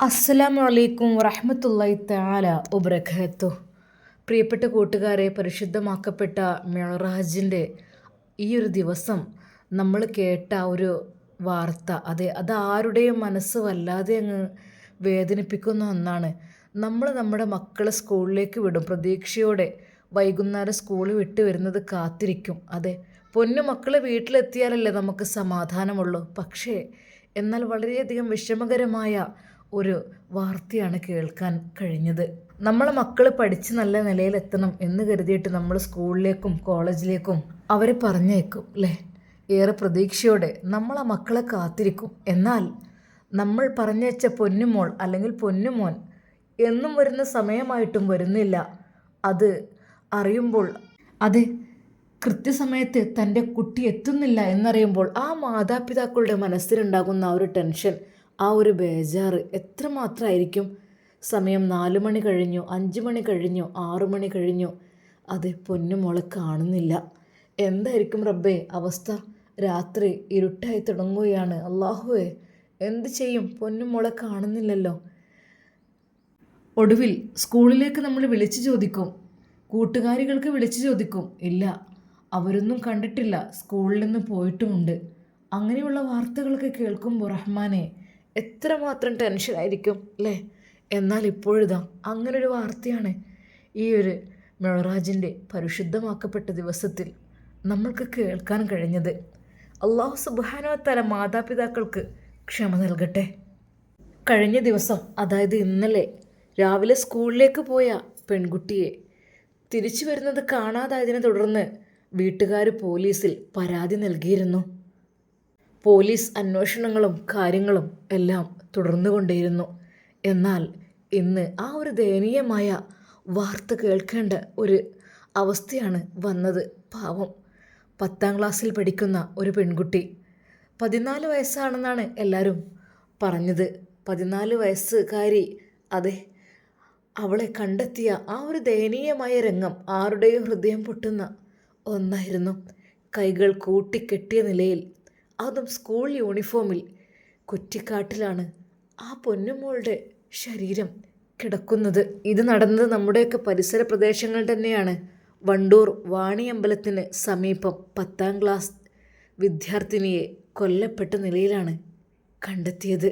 അസ്സലാമു അലൈക്കും വറഹമത്തല്ലായി താല ഉബ്രഖത്തു പ്രിയപ്പെട്ട കൂട്ടുകാരെ പരിശുദ്ധമാക്കപ്പെട്ട മെഹറാജിന്റെ ഈ ഒരു ദിവസം നമ്മൾ കേട്ട ഒരു വാർത്ത അതെ അത് ആരുടെയും മനസ്സ് വല്ലാതെ അങ്ങ് വേദനിപ്പിക്കുന്ന ഒന്നാണ്. നമ്മൾ നമ്മുടെ മക്കളെ സ്കൂളിലേക്ക് വിടും. പ്രതീക്ഷയോടെ വൈകുന്നേരം സ്കൂൾ വിട്ട് വരുന്നത് കാത്തിരിക്കും. അതെ പൊന്നു മക്കൾ വീട്ടിലെത്തിയാലല്ലേ നമുക്ക് സമാധാനമുള്ളൂ. പക്ഷേ എന്നാൽ വളരെയധികം വിഷമകരമായ ഒരു വാർത്തയാണ് കേൾക്കാൻ കഴിഞ്ഞത്. നമ്മളെ മക്കൾ പഠിച്ച് നല്ല നിലയിലെത്തണം എന്ന് കരുതിയിട്ട് നമ്മൾ സ്കൂളിലേക്കും കോളേജിലേക്കും അവരെ പറഞ്ഞേക്കും അല്ലേ ഏറെ പ്രതീക്ഷയോടെ നമ്മളെ മക്കളെ കാത്തിരിക്കും. എന്നാൽ നമ്മൾ പറഞ്ഞയച്ച പൊന്നുമോൾ അല്ലെങ്കിൽ പൊന്നുമോൻ എന്നും വരുന്ന സമയമായിട്ടും വരുന്നില്ല. അത് അറിയുമ്പോൾ അത് കൃത്യസമയത്ത് തന്റെ കുട്ടി എത്തുന്നില്ല എന്നറിയുമ്പോൾ ആ മാതാപിതാക്കളുടെ മനസ്സിലുണ്ടാകുന്ന ആ ഒരു ടെൻഷൻ ആ ഒരു ബേജാറ് എത്രമാത്രമായിരിക്കും? സമയം നാല് മണി കഴിഞ്ഞു അഞ്ച് മണി കഴിഞ്ഞു ആറു മണി കഴിഞ്ഞു. അത് പൊന്നുമോളെ കാണുന്നില്ല. എന്തായിരിക്കും റബ്ബേ അവസ്ഥ? രാത്രി ഇരുട്ടായി തുടങ്ങുകയാണ്. അള്ളാഹുവേ എന്ത് ചെയ്യും? പൊന്നുമോളെ കാണുന്നില്ലല്ലോ. ഒടുവിൽ സ്കൂളിലേക്ക് നമ്മൾ വിളിച്ചു ചോദിക്കും. കൂട്ടുകാരികൾക്ക് വിളിച്ചു ചോദിക്കും. ഇല്ല അവരൊന്നും കണ്ടിട്ടില്ല. സ്കൂളിൽ നിന്ന് പോയിട്ടുമുണ്ട്. അങ്ങനെയുള്ള വാർത്തകളൊക്കെ കേൾക്കുമ്പോൾ റഹ്മാനെ എത്രമാത്രം ടെൻഷനായിരിക്കും അല്ലേ? എന്നാൽ ഇപ്പോഴിതാ അങ്ങനൊരു വാർത്തയാണ്. ഈ ഒരു മെഹറാജിന്റെ പരിശുദ്ധമാക്കപ്പെട്ട ദിവസത്തിൽ നമ്മൾക്ക് കേൾക്കാൻ കഴിഞ്ഞത്. അള്ളാഹു സുബാനോത്തല മാതാപിതാക്കൾക്ക് ക്ഷമ നൽകട്ടെ. കഴിഞ്ഞ ദിവസം അതായത് ഇന്നലെ രാവിലെ സ്കൂളിലേക്ക് പോയ പെൺകുട്ടിയെ തിരിച്ചു വരുന്നത് കാണാതായതിനെ തുടർന്ന് വീട്ടുകാർ പോലീസിൽ പരാതി നൽകിയിരുന്നു. പോലീസ് അന്വേഷണങ്ങളും കാര്യങ്ങളും എല്ലാം തുടർന്നു തുടർന്നുകൊണ്ടേയിരുന്നു എന്നാൽ ഇന്ന് ആ ഒരു ദയനീയമായ വാർത്ത കേൾക്കേണ്ട ഒരു അവസ്ഥയാണ് വന്നത്. പാവം. പത്താം ക്ലാസ്സിൽ പഠിക്കുന്ന ഒരു പെൺകുട്ടി. പതിനാല് വയസ്സാണെന്നാണ് എല്ലാവരും പറഞ്ഞത്. പതിനാല് വയസ്സുകാരി അതെ അവളെ കണ്ടെത്തിയ ആ ഒരു ദയനീയമായ രംഗം ആരുടെയും ഹൃദയം പൊട്ടുന്ന ഒന്നായിരുന്നു. കൈകൾ കൂട്ടിക്കെട്ടിയ നിലയിൽ അതും സ്കൂൾ യൂണിഫോമിൽ കുറ്റിക്കാട്ടിലാണ് ആ പൊന്നുമോളുടെ ശരീരം കിടക്കുന്നത്. ഇത് നടന്നത് നമ്മുടെയൊക്കെ പരിസര പ്രദേശങ്ങൾ തന്നെയാണ്. വണ്ടൂർ വാണിയമ്പലത്തിന് സമീപം പത്താം ക്ലാസ് വിദ്യാർത്ഥിനിയെ കൊല്ലപ്പെട്ട നിലയിലാണ് കണ്ടെത്തിയത്.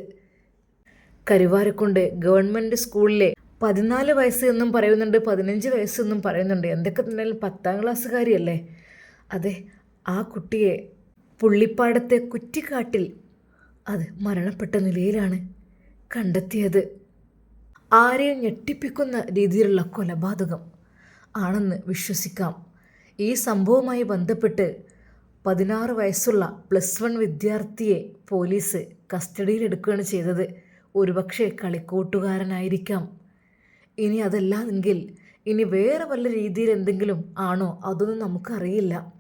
കരുവാരക്കുണ്ട് ഗവൺമെന്റ് സ്കൂളിലെ പതിനാല് വയസ്സ് എന്നും പറയുന്നുണ്ട് പതിനഞ്ച് വയസ്സെന്നും പറയുന്നുണ്ട്. എന്തൊക്കെ തന്നെയാലും പത്താം ക്ലാസ്സുകാരിയല്ലേ അതെ ആ കുട്ടിയെ പുള്ളിപ്പാടത്തെ കുറ്റിക്കാട്ടിൽ അത് മരണപ്പെട്ട നിലയിലാണ് കണ്ടെത്തിയത്. ആരെയും ഞെട്ടിപ്പിക്കുന്ന രീതിയിലുള്ള കൊലപാതകം ആണെന്ന് വിശ്വസിക്കാം. ഈ സംഭവവുമായി ബന്ധപ്പെട്ട് പതിനാറ് വയസ്സുള്ള പ്ലസ് വൺ വിദ്യാർത്ഥിയെ പോലീസ് കസ്റ്റഡിയിലെടുക്കുകയാണ് ചെയ്തത്. ഒരുപക്ഷെ കളിക്കൂട്ടുകാരനായിരിക്കാം. ഇനി അതല്ലാതെങ്കിൽ ഇനി വേറെ വല്ല രീതിയിൽ എന്തെങ്കിലും ആണോ അതൊന്നും നമുക്കറിയില്ല.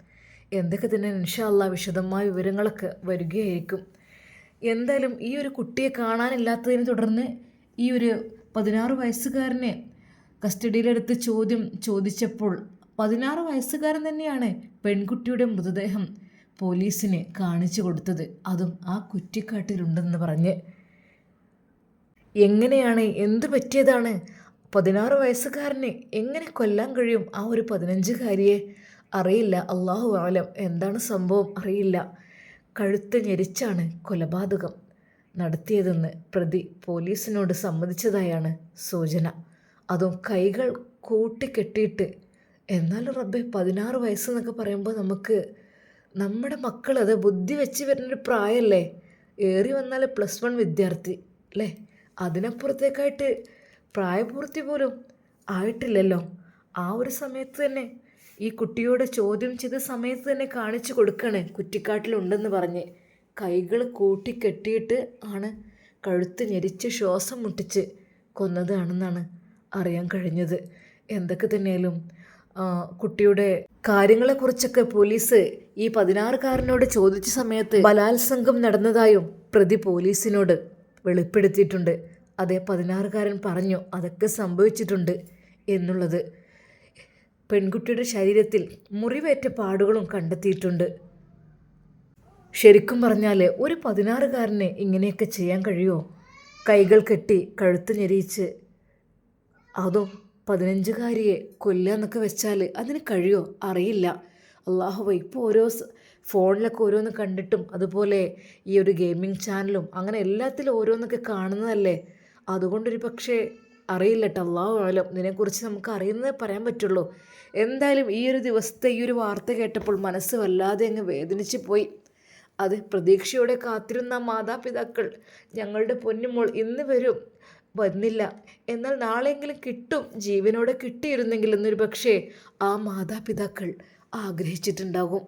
എന്തൊക്കെ തന്നെ ഇൻഷാല്ല വിശദമായ വിവരങ്ങളൊക്കെ വരികയായിരിക്കും. എന്തായാലും ഈ ഒരു കുട്ടിയെ കാണാനില്ലാത്തതിനെ തുടർന്ന് ഈ ഒരു പതിനാറ് വയസ്സുകാരനെ കസ്റ്റഡിയിലെടുത്ത് ചോദ്യം ചോദിച്ചപ്പോൾ പതിനാറ് വയസ്സുകാരൻ തന്നെയാണ് പെൺകുട്ടിയുടെ മൃതദേഹം പോലീസിന് കാണിച്ചു കൊടുത്തത്. അതും ആ കുറ്റിക്കാട്ടിലുണ്ടെന്ന് പറഞ്ഞ്. എങ്ങനെയാണ് എന്ത് പറ്റിയതാണ്? പതിനാറ് വയസ്സുകാരനെ എങ്ങനെ കൊല്ലാൻ കഴിയും? ആ ഒരു പതിനഞ്ചുകാരിയെ അറിയില്ല. അള്ളാഹു ആലം എന്താണ് സംഭവം? അറിയില്ല. കഴുത്ത് ഞെരിച്ചാണ് കൊലപാതകം നടത്തിയതെന്ന് പ്രതി പോലീസിനോട് സമ്മതിച്ചതായാണ് സൂചന. അതും കൈകൾ കൂട്ടിക്കെട്ടിയിട്ട്. എന്നാലും റബ്ബെ പതിനാറ് വയസ്സെന്നൊക്കെ പറയുമ്പോൾ നമുക്ക് നമ്മുടെ മക്കളത് ബുദ്ധി വെച്ച് വരുന്നൊരു പ്രായമല്ലേ? ഏറി വന്നാൽ പ്ലസ് വൺ വിദ്യാർത്ഥി അല്ലേ? അതിനപ്പുറത്തേക്കായിട്ട് പ്രായപൂർത്തി പോലും ആയിട്ടില്ലല്ലോ. ആ ഒരു സമയത്ത് തന്നെ ഈ കുട്ടിയോട് ചോദ്യം ചെയ്ത സമയത്ത് തന്നെ കാണിച്ചു കൊടുക്കണേ കുറ്റിക്കാട്ടിലുണ്ടെന്ന് പറഞ്ഞ്. കൈകൾ കൂട്ടിക്കെട്ടിയിട്ട് ആണ് കഴുത്ത് ഞെരിച്ച് ശ്വാസം മുട്ടിച്ച് കൊന്നതാണെന്നാണ് അറിയാൻ കഴിഞ്ഞത്. എന്തൊക്കെ തന്നെയാലും കുട്ടിയുടെ കാര്യങ്ങളെക്കുറിച്ചൊക്കെ പോലീസ് ഈ പതിനാറുകാരനോട് ചോദിച്ച സമയത്ത് ബലാത്സംഗം നടന്നതായും പ്രതി പോലീസിനോട് വെളിപ്പെടുത്തിയിട്ടുണ്ട്. അതേ പതിനാറുകാരൻ പറഞ്ഞു അതൊക്കെ സംഭവിച്ചിട്ടുണ്ട് എന്നുള്ളത്. പെൺകുട്ടിയുടെ ശരീരത്തിൽ മുറിവേറ്റ പാടുകളും കണ്ടെത്തിയിട്ടുണ്ട്. ശരിക്കും പറഞ്ഞാൽ ഒരു പതിനാറുകാരന് ഇങ്ങനെയൊക്കെ ചെയ്യാൻ കഴിയുമോ? കൈകൾ കെട്ടി കഴുത്ത് ഞെരിയിച്ച് അതോ പതിനഞ്ചുകാരിയെ കൊല്ലുക എന്നൊക്കെ വെച്ചാൽ അതിന് കഴിയോ? അറിയില്ല. അള്ളാഹുവ ഇപ്പോൾ ഓരോ ഫോണിലൊക്കെ ഓരോന്ന് കണ്ടിട്ടും അതുപോലെ ഈ ഒരു ഗെയിമിംഗ് ചാനലും അങ്ങനെ എല്ലാത്തിലും ഓരോന്നൊക്കെ കാണുന്നതല്ലേ? അതുകൊണ്ടൊരു പക്ഷേ അറിയില്ല കേട്ടോ അള്ളാഹു ഇതിനെക്കുറിച്ച് നമുക്ക് അറിയുന്നതേ പറയാൻ പറ്റുള്ളൂ. എന്തായാലും ഈ ഒരു ദിവസത്തെ ഈ ഒരു വാർത്ത കേട്ടപ്പോൾ മനസ്സ് വല്ലാതെ അങ്ങ് വേദനിച്ച് പോയി. അത് പ്രതീക്ഷയോടെ കാത്തിരുന്ന മാതാപിതാക്കൾ ഞങ്ങളുടെ പൊന്നുമോൾ ഇന്ന് വരും. വന്നില്ല. എന്നാൽ നാളെയെങ്കിലും കിട്ടും. ജീവനോടെ കിട്ടിയിരുന്നെങ്കിൽ എന്നൊരു പക്ഷേ ആ മാതാപിതാക്കൾ ആഗ്രഹിച്ചിട്ടുണ്ടാകും.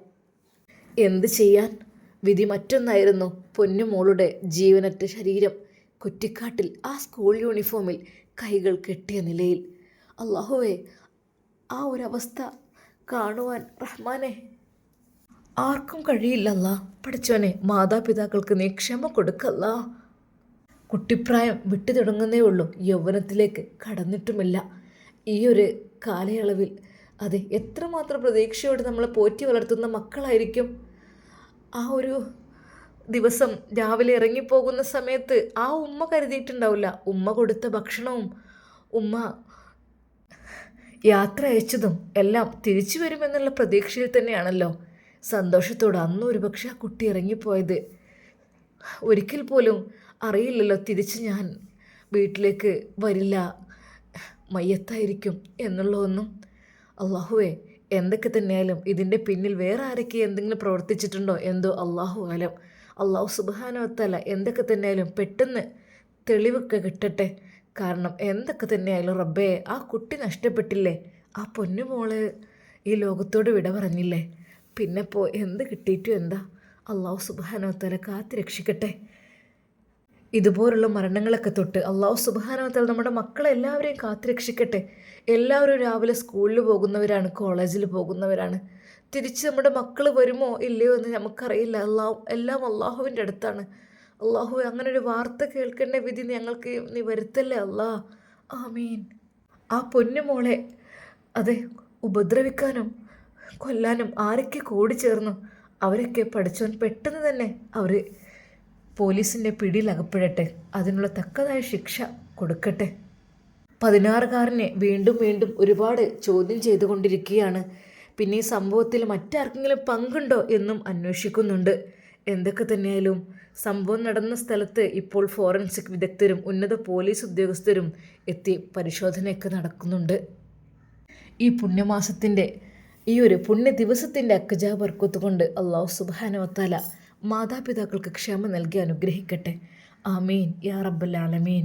എന്ത് ചെയ്യാൻ? വിധി മറ്റൊന്നായിരുന്നു പൊന്നുമോളുടെ ജീവനറ്റ ശരീരം. കുറ്റിക്കാട്ടിൽ ആ സ്കൂൾ യൂണിഫോമിൽ കൈകൾ കെട്ടിയ നിലയിൽ. അള്ളാഹുവേ ആ ഒരവസ്ഥ കാണുവാൻ റഹ്മാനെ. ആർക്കും കഴിയില്ലല്ല. പഠിച്ചോനെ മാതാപിതാക്കൾക്ക് നീ ക്ഷമ കൊടുക്കല്ല. കുട്ടിപ്രായം വിട്ടു തുടങ്ങുന്നേ ഉള്ളൂ. യൗവനത്തിലേക്ക് കടന്നിട്ടുമില്ല. ഈ ഒരു കാലയളവിൽ അതെ എത്രമാത്രം പ്രതീക്ഷയോടെ നമ്മളെ പോറ്റി വളർത്തുന്ന മക്കളായിരിക്കും. ആ ഒരു ദിവസം രാവിലെ ഇറങ്ങിപ്പോകുന്ന സമയത്ത് ആ ഉമ്മ കരുതിയിട്ടുണ്ടാവില്ല. ഉമ്മ കൊടുത്ത ഭക്ഷണവും ഉമ്മ യാത്ര അയച്ചതും എല്ലാം തിരിച്ചു വരുമെന്നുള്ള പ്രതീക്ഷയിൽ തന്നെയാണല്ലോ. സന്തോഷത്തോടെ അന്ന് ഒരുപക്ഷെ ആ കുട്ടി ഇറങ്ങിപ്പോയത്. ഒരിക്കൽ പോലും അറിയില്ലല്ലോ തിരിച്ച് ഞാൻ വീട്ടിലേക്ക് വരില്ല മയ്യത്തായിരിക്കും എന്നുള്ളതൊന്നും. അള്ളാഹുവേ എന്തൊക്കെ തന്നെയായാലും ഇതിന്റെ പിന്നിൽ വേറെ ആരൊക്കെ എന്തെങ്കിലും പ്രവർത്തിച്ചിട്ടുണ്ടോ എന്തോ അള്ളാഹു ആലം. അള്ളാഹു സുബാനവത്തല്ല എന്തൊക്കെ തന്നെയായാലും പെട്ടെന്ന് തെളിവൊക്കെ കിട്ടട്ടെ. കാരണം എന്തൊക്കെ തന്നെയായാലും റബ്ബേ ആ കുട്ടി നഷ്ടപ്പെട്ടില്ലേ? ആ പൊന്നുമോൾ ഈ ലോകത്തോട് വിട പറഞ്ഞില്ലേ? പിന്നെ പോ എന്ത് കിട്ടിയിട്ടും എന്താ? അള്ളാഹു സുബാനോത്തല കാത്തു രക്ഷിക്കട്ടെ. ഇതുപോലുള്ള മരണങ്ങളൊക്കെ തൊട്ട് അള്ളാഹു സുബാനോത്തല നമ്മുടെ മക്കളെ എല്ലാവരെയും കാത്തു രക്ഷിക്കട്ടെ. എല്ലാവരും രാവിലെ സ്കൂളിൽ പോകുന്നവരാണ് കോളേജിൽ പോകുന്നവരാണ്. തിരിച്ച് നമ്മുടെ മക്കൾ വരുമോ ഇല്ലയോ എന്ന് നമുക്കറിയില്ല. അള്ളാഹു എല്ലാം അള്ളാഹുവിന്റെ അടുത്താണ്. അള്ളാഹു അങ്ങനെ ഒരു വാർത്ത കേൾക്കേണ്ട വിധി ഞങ്ങൾക്ക് നീ വരുത്തല്ലേ അല്ലാ ആമീൻ. ആ പൊന്നുമോളെ അതെ ഉപദ്രവിക്കാനും കൊല്ലാനും ആരൊക്കെ കൂടി ചേർന്നു അവരൊക്കെ പഠിച്ചവൻ പെട്ടെന്ന് തന്നെ അവർ പോലീസിന്റെ പിടിയിൽ അകപ്പെടട്ടെ. അതിനുള്ള തക്കതായ ശിക്ഷ കൊടുക്കട്ടെ. പതിനാറുകാരനെ വീണ്ടും വീണ്ടും ഒരുപാട് ചോദ്യം ചെയ്തുകൊണ്ടിരിക്കുകയാണ്. പിന്നെ ഈ സംഭവത്തിൽ മറ്റാർക്കെങ്കിലും പങ്കുണ്ടോ എന്നും അന്വേഷിക്കുന്നുണ്ട്. എന്തൊക്കെ തന്നെയായാലും സംഭവം നടന്ന സ്ഥലത്ത് ഇപ്പോൾ ഫോറൻസിക് വിദഗ്ധരും ഉന്നത പോലീസ് ഉദ്യോഗസ്ഥരും എത്തി പരിശോധനയൊക്കെ നടക്കുന്നുണ്ട്. ഈ പുണ്യമാസത്തിന്റെ ഈ ഒരു പുണ്യ ദിവസത്തിന്റെ അക്കജാ വർക്കത്ത് കൊണ്ട് അള്ളാഹു സുബാനവത്താല മാതാപിതാക്കൾക്ക് ക്ഷമ നൽകി അനുഗ്രഹിക്കട്ടെ. ആമീൻ. യാ റബ്ബൽ ആലമീൻ.